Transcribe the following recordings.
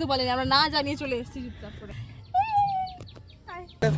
কাউকে বলেনি আমরা না জানিয়ে চলে এসেছি চুপচাপ করে।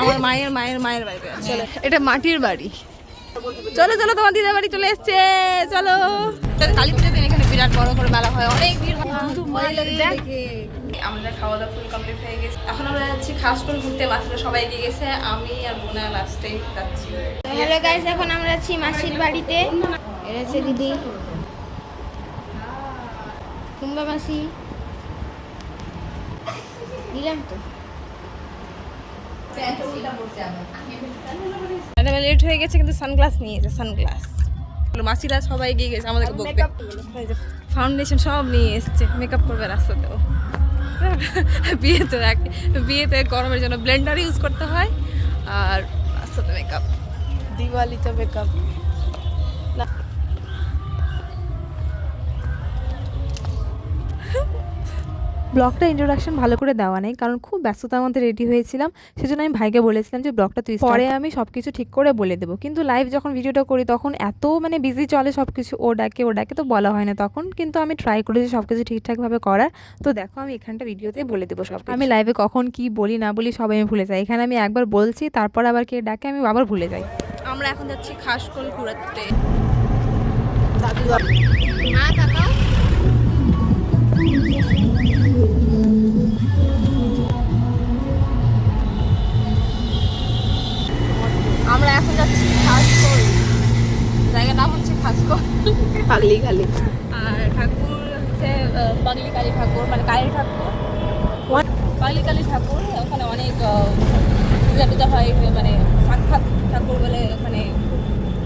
আমার মায়ের মায়ের মায়ের বাড়িতে চলো এটা মাটির বাড়ি। চলো চলো তোমার দিদার বাড়ি চলে এসছে। চলো। কালী পুজোর দিন এখানে বিরাট বড় করে মেলা হয়। অনেক ভিড় হয়। আমাদের খাওয়া দাওয়া ফুল কমপ্লিট হয়ে গেছে। এখন আমরা যাচ্ছি খাস করে ঘুরতে বাচ্চারা সবাই এগিয়ে গেছে। আমি আর বোনা লাস্টে যাচ্ছি। হ্যালো গাইস এখন আমরা আছি মাসির বাড়িতে। হচ্ছে দিদি। কুম্বা মাসি? দিলাম তো। ম্যাডাম লেট হয়ে গেছে কিন্তু সানগ্লাস নিয়েছে সানগ্লাস মাসিরা সবাই এগিয়ে গেছে আমাদেরকে বকবে। ফাউন্ডেশন সব নিয়ে এসছে মেকআপ করবে রাস্তাতেও। বিয়েতে এক- বিয়েতে গরমের জন্য ব্লেন্ডার ইউজ করতে হয় আর রাস্তাতে মেকআপ দিওয়ালিতে মেকআপ ব্লগটা ইন্ট্রোডাকশন ভালো করে দেওয়া নেই কারণ খুব ব্যস্ততার মধ্যে রেডি হয়েছিলাম। সেজন্য আমি ভাইকে বলেছিলাম যে ব্লগটা তুই পরে আমি সব কিছু ঠিক করে বলে দেবো। কিন্তু লাইভ যখন ভিডিওটা করি তখন এত মানে বিজি চলে সব কিছু ও ডাকে ও ডাকে তো বলা হয় না তখন। কিন্তু আমি ট্রাই করেছি সব কিছু ঠিকঠাকভাবে করার। তো দেখো আমি এখানটা ভিডিওতে বলে দেবো সব আমি লাইভে কখন কি বলি না বলি সবাই আমি ভুলে যাই। এখানে আমি একবার বলছি তারপর আবার কে ডাকে আমি আবার ভুলে যাই। আমরা এখন যাচ্ছি খাসকোল ঘুরাতে মা তাকাও আমরা এখন যাচ্ছি খাসকোল জায়গার নাম হচ্ছে খাসকোল পাগলি খালি আর ঠাকুর হচ্ছে পাগলি কালী ঠাকুর মানে কালী ঠাকুর। পাগলি কালী ঠাকুর ওখানে অনেক পূজা টুজা হয় মানে সাক্ষাৎ ঠাকুর বলে ওখানে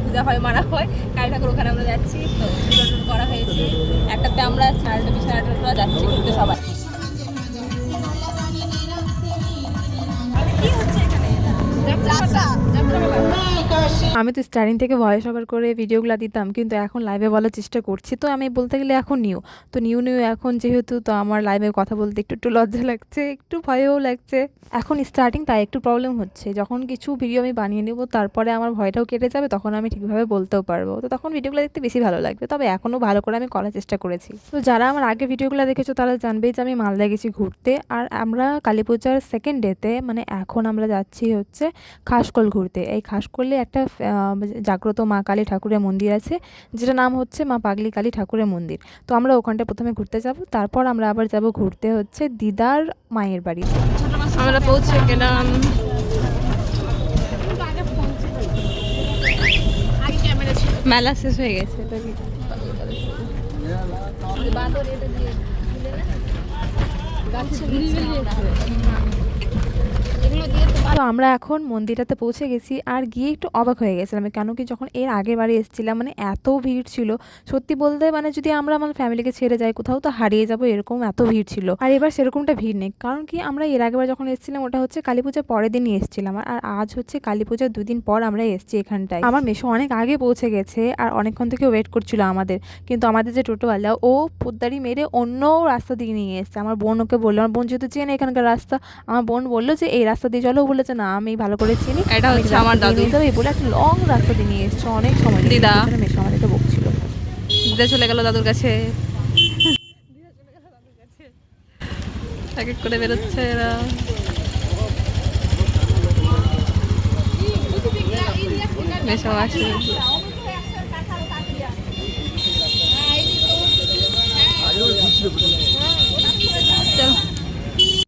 পূজা হয় মারা হয়। কালী ঠাকুর ওখানে আমরা যাচ্ছি তো পুজো করা হয়েছে। একটাতে আমরা সাড়ে বিশ সাড়ে আটটা যাচ্ছি ঘুরতে সবাই। কি হচ্ছে এখানে? Come on, come on. আমি তো স্টার্টিং থেকে ভয়েস ওভার করে ভিডিওগুলো দিতাম, কিন্তু এখন লাইভে বলার চেষ্টা করছি। তো আমি বলতে গেলে এখন নিউ তো নিউ নিউ এখন যেহেতু তো আমার লাইভে কথা বলতে একটু একটু লজ্জা লাগছে, একটু ভয়ও লাগছে। এখন স্টার্টিং তাই একটু প্রবলেম হচ্ছে। যখন কিছু ভিডিও আমি বানিয়ে নেব, তারপরে আমার ভয়টাও কেটে যাবে, তখন আমি ঠিকভাবে বলতেও পারব। তো তখন ভিডিওগুলো দেখতে বেশি ভালো লাগবে। তবে এখনও ভালো করে আমি করার চেষ্টা করেছি। তো যারা আমার আগে ভিডিওগুলো দেখেছ, তারা জানবেই যে আমি মালদা গেছি ঘুরতে। আর আমরা কালী পূজার সেকেন্ড ডেতে মানে এখন আমরা যাচ্ছি হচ্ছে খাসকল ঘুরতে। এই খাসকলে একটা আহ, জাগ্রত মা কালী ঠাকুরের মন্দির আছে যেটা নাম হচ্ছে মা পাগলি কালী ঠাকুরের মন্দির। তো আমরা ওখানটা প্রথমে ঘুরতে যাব তারপর আমরা আবার যাব ঘুরতে হচ্ছে দিদার মায়ের বাড়ি। আমরা পৌঁছে গেলাম। মেলা শেষ হয়ে গেছে তো কি- এটা দিয়ে দিলে না গাছে এগুলো দিয়ে তো আমরা এখন মন্দিরটাতে পৌঁছে গেছি আর গিয়ে একটু অবাক হয়ে গেছিলাম। কেন কি যখন এর আগের বারে এসেছিলাম মানে এত ভিড় ছিল। সত্যি বলতে মানে যদি আমরা আমার ফ্যামিলিকে ছেড়ে যাই, কোথাও তো হারিয়ে যাব, এরকম এত ভিড় ছিল। আর এবার সেরকমটা ভিড় নেই। কারণ কি আমরা এর আগেবার যখন এসেছিলাম, ওটা হচ্ছে কালী পূজার পরের দিনই এসেছিলাম। আর আজ হচ্ছে কালী পূজার দুদিন পর আমরা এসেছি এখানটায়। আমার মেশো অনেক আগে পৌঁছে গেছে আর অনেকক্ষণ থেকে ওয়েট করছিল আমাদের। কিন্তু আমাদের যে টোটোওয়ালা, ও পোদ্দারি মেরে অন্য রাস্তা দিয়ে নিয়ে এসছে। আমার বোন ওকে বলল, আমার বোন যেহেতু চেনে এখানকার রাস্তা, আমার বোন বলল যে, এই রাস্তা দিয়ে চলো, ও বলেছে না আমি ভালো করে চিনি। এটা হচ্ছে আমার দাদু। এই বলে একটা লং রাস্তা দিয়ে নিয়ে এসছে অনেক সময় দিদা। মেশো আমাদেরকে বকছিল। দিদা চলে গেল দাদুর কাছে। এক এক করে বেরোচ্ছে এরা। মেশো আসে চলো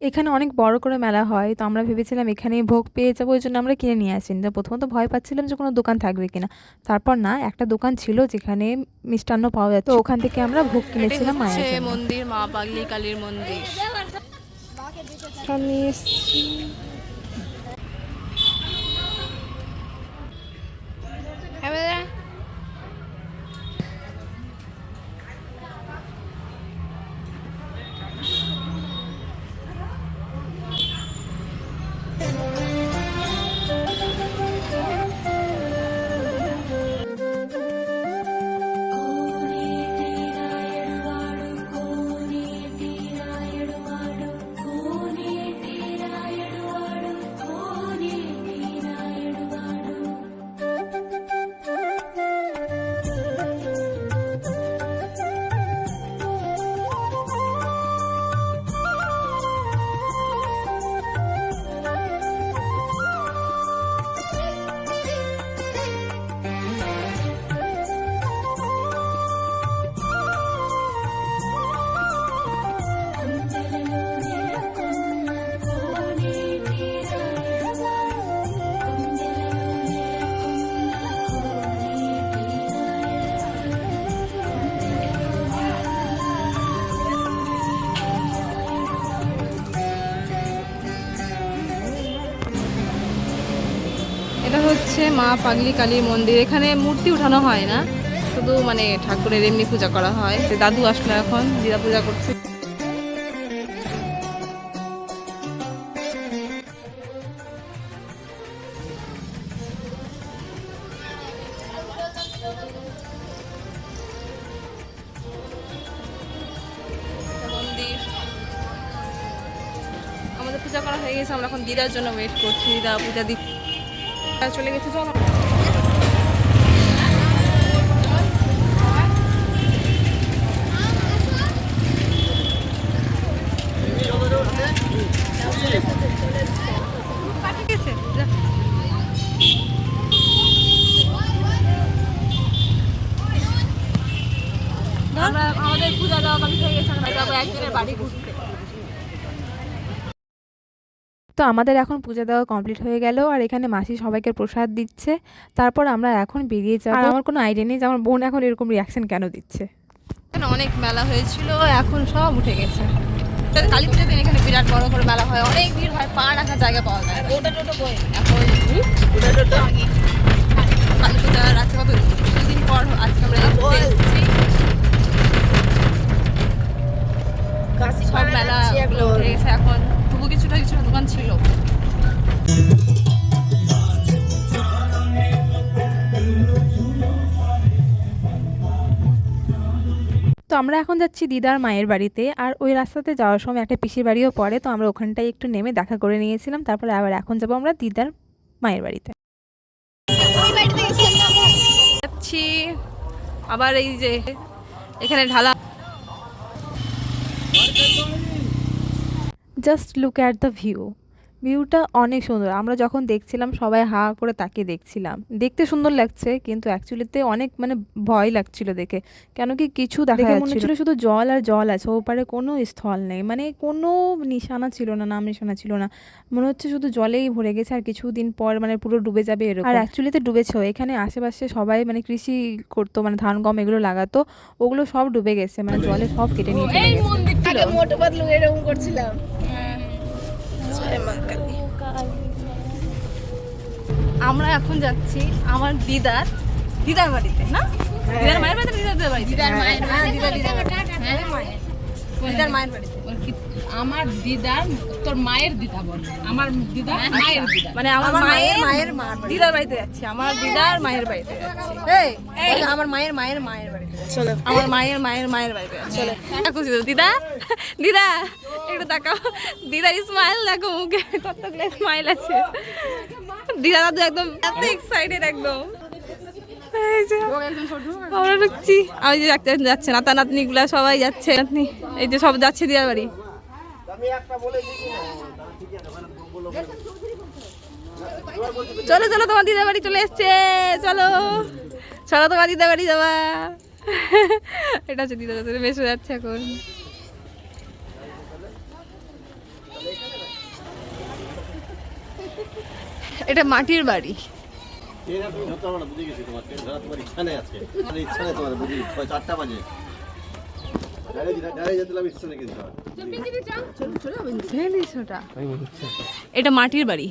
এখানে অনেক বড় করে মেলা হয় তো আমরা ভেবেছিলাম এখানে ভোগ পেয়ে যাব ওই জন্য আমরা কিনে নিয়ে আসিনি। তো প্রথমত ভয় পাচ্ছিলাম যে কোনো দোকান থাকবে কিনা। তারপর না একটা দোকান ছিল যেখানে মিষ্টান্ন পাওয়া যাচ্ছে। তো ওখান থেকে আমরা ভোগ কিনেছিলাম মায়ের মন্দির মা পাগলি কালীর মন্দির। আমি হচ্ছে মা পাগলি কালীর মন্দির। এখানে মূর্তি উঠানো হয় না। শুধু মানে ঠাকুরের এমনি পূজা করা হয়। দাদু আসলো এখন, দিদা পূজা করছে। আমাদের পূজা করা হয়ে গেছে, আমরা এখন দিদার জন্য ওয়েট করছি। দিদা পূজা দি চলে গেছে চলো। আমাদের পূজা দেওয়া কমপ্লিট হয়ে গেছে আমরা যাব একজনের বাড়ি ঘুরতে। তো আমাদের এখন পূজা দেওয়া কমপ্লিট হয়ে গেল আর এখানে মাসি সবাইকে প্রসাদ দিচ্ছে। তারপর আমরা এখন বেরিয়ে যাব। আর আমার কোনো আইডিয়া নেই যে আমার বোন এখন এরকম রিয়াকশন কেন দিচ্ছে। এখানে অনেক মেলা হয়েছিল এখন সব উঠে গেছে। কালী পুজোর দিন এখানে বিরাট বড় করে মেলা হয় অনেক ভিড় হয় পা রাখার জায়গা পাওয়া যায় ওটা টোটো বই এখন ওটা টোটো? কালী পূজা আছে কত দুদিন পর আজকে আমরা সব মেলা উঠে গেছে এখন। তবু কিছুটা কিছুটা দোকান ছিল। তো আমরা এখন যাচ্ছি দিদার মায়ের বাড়িতে আর ওই রাস্তাতে যাওয়ার সময় একটা পিসির বাড়িও পড়ে তো আমরা ওখানটায় একটু নেমে দেখা করে নিয়েছিলাম তারপরে আবার এখন যাব আমরা দিদার মায়ের বাড়িতে। যাচ্ছি আবার এই যে এখানে ঢালা just look at the view ভিউটা অনেক সুন্দর। আমরা যখন দেখছিলাম সবাই হা করে তাকিয়ে দেখছিলাম। দেখতে সুন্দর লাগছে কিন্তু অ্যাকচুয়ালিতে অনেক মানে ভয় লাগছিল দেখে। কেন কি কিছু দেখা যাচ্ছিল। শুধু জল আর জল আছে। ওপারে কোনো স্থল নেই। মানে কোনো নিশানা ছিল না নাম নিশানা ছিল না। মনে হচ্ছে শুধু জলেই ভরে গেছে আর কিছুদিন পর মানে পুরো ডুবে যাবে এরকম। আর অ্যাকচুয়ালিতে ডুবেছেও এখানে আশেপাশে সবাই মানে কৃষি করতো মানে ধান গম এগুলো লাগাতো। ওগুলো সব ডুবে গেছে। মানে জলে সব কেটে নিয়ে চলে গেছে। আমরা এখন যাচ্ছি আমার দিদার দিদার বাড়িতে না? দিদার মায়ের বাড়িতে দিদার বাড়িতে? দিদার মায়ের হ্যাঁ, বাড়িতে। দিদার দিদার মায়ের বাড়িতে। আমার দিদার তোর মায়ের দিদা বল। আমার দিদা মায়ের দিদা। মানে আমার মায়ের মায়ের দিদার বাড়িতে যাচ্ছি। আমার দিদার মায়ের বাড়িতে যাচ্ছি। এই আমার মায়ের মায়ের মায়ের বাড়িতে চলো। আমার মায়ের মায়ের মায়ের বাড়িতে চলো। দিদা দিদা। একটু তাকাও দিদার স্মাইল দেখো মুখে, কতগুলো স্মাইল আছে। দিদা দাদু একদম এত এক্সাইটেড একদম। আমরা যে যাচ্ছে সবাই যাচ্ছে। নাতনি, এই যে সব যাচ্ছে বাড়ি। চলো চলো, তোমার দিদার বাড়ি চলে এসছে। চলো চলো, তোমার দিদার বাড়ি যাবা এটা হচ্ছে দিদা দাদা বেশ যাচ্ছে এখন এটা মাটির বাড়ি ট্রেন আপনি ধরতে পারো না বুঝে গেছি তোমার ট্রেন ধরা তোমার ইচ্ছা নেই আজকে তোমার ইচ্ছা নেই তোমার বুঝে গেছি ছয় চারটা বাজে ডাইরে ডাইরে যেতে আমি স্টেশনে গেছি ভেঙে মাটির বাড়ি। এটা মাটির বাড়ি।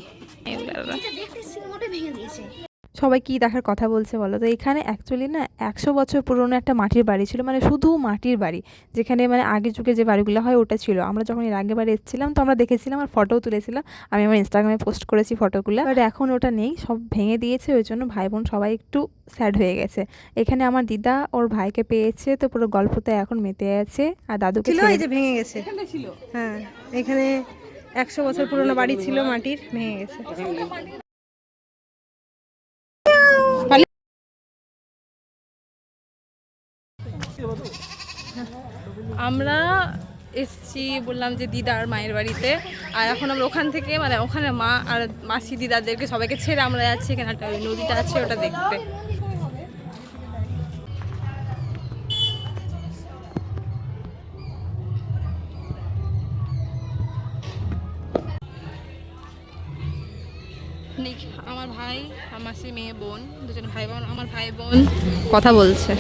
সবাই কি দেখার কথা বলছে বলো? তো এখানে অ্যাকচুয়ালি না একশো বছর পুরনো একটা মাটির বাড়ি ছিল মানে শুধু মাটির বাড়ি যেখানে মানে আগে যুগে যে বাড়িগুলো হয় ওটা ছিল। আমরা যখন এর আগে বাড়ি এসেছিলাম তো আমরা দেখেছিলাম আর ফটোও তুলেছিলাম। আমি আমার ইনস্টাগ্রামে পোস্ট করেছি ফটোগুলো বাট এখন ওটা নেই সব ভেঙে দিয়েছে ওই জন্য ভাই বোন সবাই একটু স্যাড হয়ে গেছে। এখানে আমার দিদা ওর ভাইকে পেয়েছে তো পুরো গল্পতে এখন মেতে আছে। আর দাদুকে ছিল এই যে ভেঙে গেছে। হ্যাঁ এখানে একশো বছর পুরনো বাড়ি ছিল মাটির ভেঙে গেছে। আমরা এসছি বললাম যে দিদার মায়ের বাড়িতে। আর এখন আমরা ওখান থেকে মানে ওখানে মা আর মাসি দিদাদেরকে সবাইকে ছেড়ে আমরা যাচ্ছি, এখানে একটা নদীটা আছে, ওটা দেখতে। আমার ভাই, আমার মাসি মেয়ে, বোন, দুজন ভাই বোন, আমার ভাই বোন, কথা বলছে।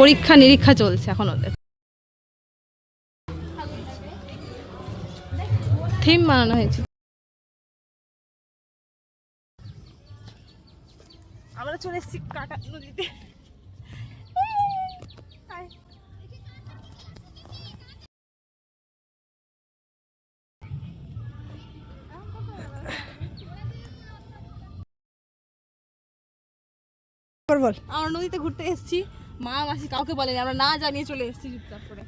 পরীক্ষা নিরীক্ষা চলছে এখন ওদের। থিম বানানো হয়েছে। আমরা চলে এসেছি কাটা নদীতে। বল। আমরা নদীতে ঘুরতে এসেছি। মা মাসি কাউকে বলেনি আমরা না জানিয়ে চলে এসেছি চুপচাপ করে।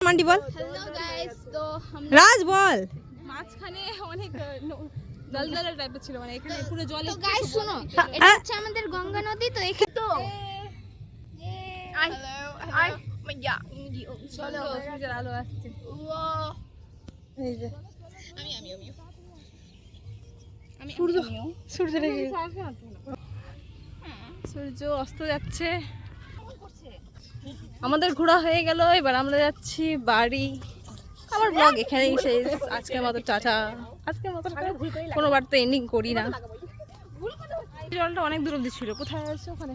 মান্ডি বল। হ্যালো গাইস তো রাজ বল। মাঝখানে অনেক জল জল টাইপের ছিল মানে এখানে পুরো জলে তো গাইস শোনো এটা হচ্ছে আমাদের গঙ্গা নদী তো এখানে তো। আই আই মাইয়া চলো সূর্যের আলো আসছে। এই যে। আমি আমি আমি আমি। সূর্য সূর্য সূর্য অস্ত যাচ্ছে। আমাদের ঘোরা হয়ে গেল এবার আমরা যাচ্ছি বাড়ি। আমার ব্লগ এখানেই শেষ। আজকের মতো টাটা। আজকের মতো টাটা। কোনো বার তো এন্ডিং করি না। জলটা অনেক দূর অব্দি ছিল। কোথায় আছে ওখানে?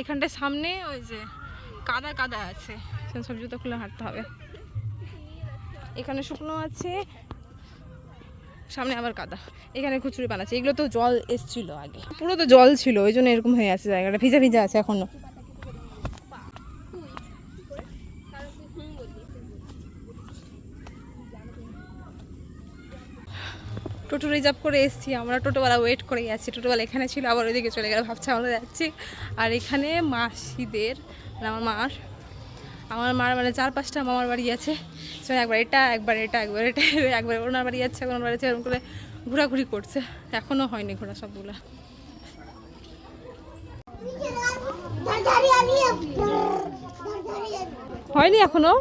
এখানটায় সামনে ওই যে কাদা কাদা আছে। সব জুতো খুলে হাঁটতে হবে। এখানে শুকনো আছে। সামনে আবার কাদা। এখানে খুচুরি বানাচ্ছে এগুলো তো জল এসছিল আগে। পুরো তো জল ছিল ওই জন্য এরকম হয়ে আছে জায়গাটা। ভিজা ভিজা আছে এখনও। টোটো রিজার্ভ করে এসেছি, আমরা টোটোওয়ালা ওয়েট করে গেছি টোটোওয়ালা এখানে ছিল, আবার ওইদিকে চলে গেল, ভাবছে আমরা যাচ্ছি। আর এখানে মাসিদের মানে আমার মার আমার মার মানে চার পাঁচটা মামার বাড়ি আছে। সে একবার এটা একবার এটা একবার এটা, একবার ওনার বাড়ি যাচ্ছে ওনার বাড়ি যাচ্ছে এরকম করে ঘোরাঘুরি করছে। এখনও হয়নি ঘোরা সবগুলো। হয়নি এখনও?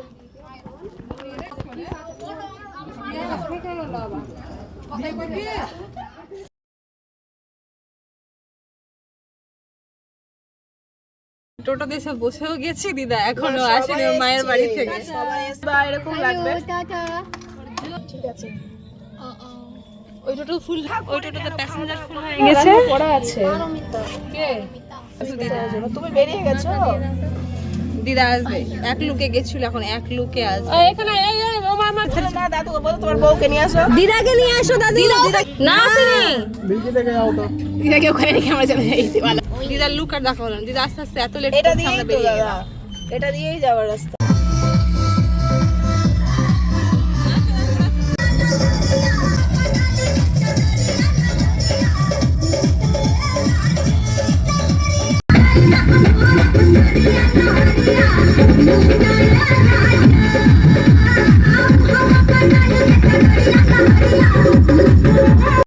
টোটোতে সব বসেও গেছি দিদা এখনও আসেনি ওর মায়ের বাড়ি থেকে। এরকম লাগবে। টাটা। ওই টোটো ফুল ওই টোটোতে প্যাসেঞ্জার ফুল হয়ে গেছে। পড়া আছে। তুমি বেরিয়ে গেছো? দিদা আসবে। এক লুকে গেছিল এখন এক লুকে আসবে। এখানে দিদাকে নিয়ে আসো দাদু। না আসেনি। দিদাকে ওখানে রেখে আমরা চলে যাই। দিদার লুক আর দেখাবো না। দিদা আস্তে আস্তে এত লেট দিয়ে এটা দিয়েই যাওয়ার রাস্তা। Gracias.